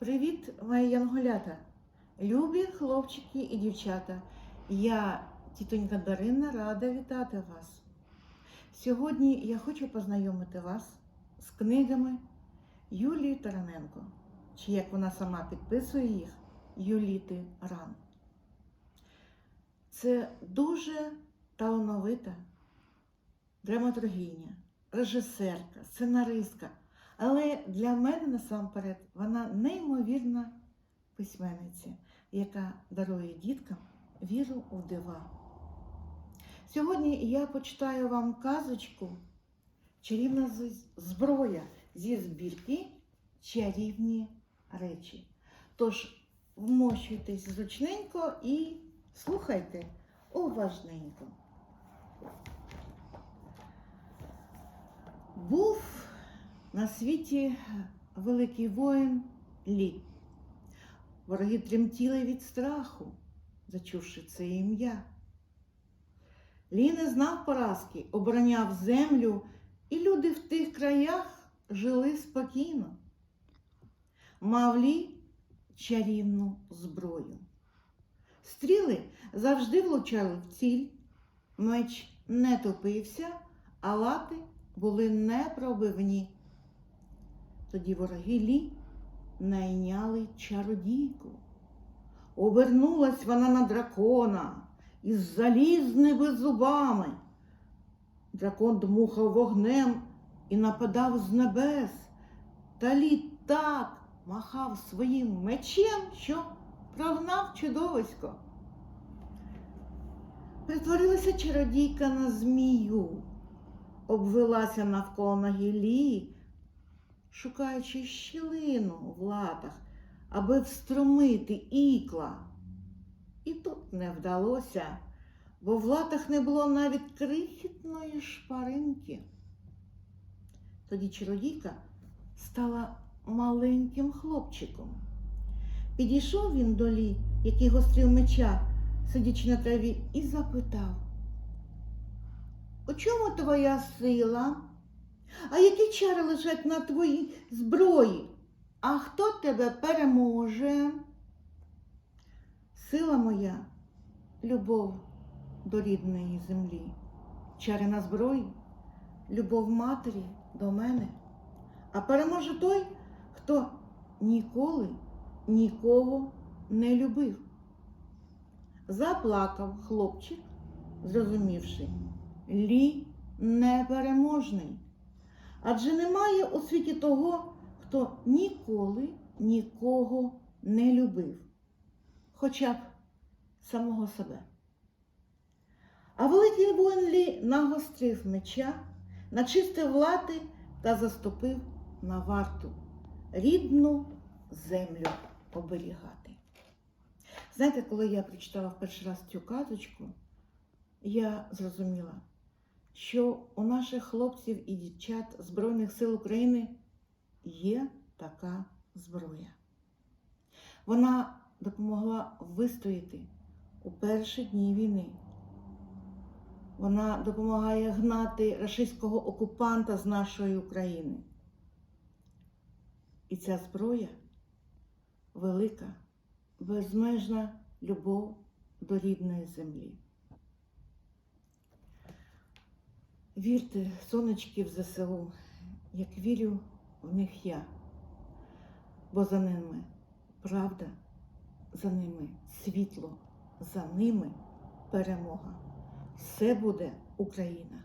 Привіт, мої янголята, любі хлопчики і дівчата. Я, тітонька Дарина, рада вітати вас. Сьогодні я хочу познайомити вас з книгами Юлії Тараненко, чи як вона сама підписує їх, Юліти Ран. Це дуже талановита драматургиня, режисерка, сценаристка. Але для мене насамперед вона неймовірна письменниця, яка дарує діткам віру в дива. Сьогодні я почитаю вам казочку Чарівна зброя зі збірки Чарівні речі. Тож вмощуйтесь зручненько і слухайте уважненько. Був на світі великий воїн Лі. Вороги тремтіли від страху, зачувши це ім'я. Лі не знав поразки, обороняв землю, і люди в тих краях жили спокійно. Мав Лі чарівну зброю. Стріли завжди влучали в ціль, меч не топився, а лати були непробивні. Тоді вороги Лі найняли чародійку. Обернулась вона на дракона із залізними зубами. Дракон дмухав вогнем і нападав з небес. Та Лі так махав своїм мечем, що прогнав чудовисько. Притворилася чародійка на змію, обвелася навколо ноги Лі, шукаючи щілину в латах, аби встромити ікла. І тут не вдалося, бо в латах не було навіть крихітної шпаринки. Тоді чародійка стала маленьким хлопчиком. Підійшов він до Лі, який гострив меча, сидячи на траві, і запитав. У чому твоя сила? А які чари лежать на твоїй зброї? А хто тебе переможе? Сила моя, любов до рідної землі, чари на зброї, любов матері до мене. А переможе той, хто ніколи нікого не любив. Заплакав хлопчик, зрозумівши, лі непереможний. Адже немає у світі того, хто ніколи нікого не любив, хоча б самого себе. А великий воїн Лі нагострив меча, начистив лати та заступив на варту рідну землю оберігати. Знаєте, коли я прочитала в перший раз цю казочку, я зрозуміла, що у наших хлопців і дівчат Збройних сил України є така зброя. Вона допомогла вистояти у перші дні війни. Вона допомагає гнати рашистського окупанта з нашої України. І ця зброя велика, безмежна любов до рідної землі. Вірте, сонечки в ЗСУ, як вірю в них я, бо за ними правда, за ними світло, за ними перемога. Все буде Україна.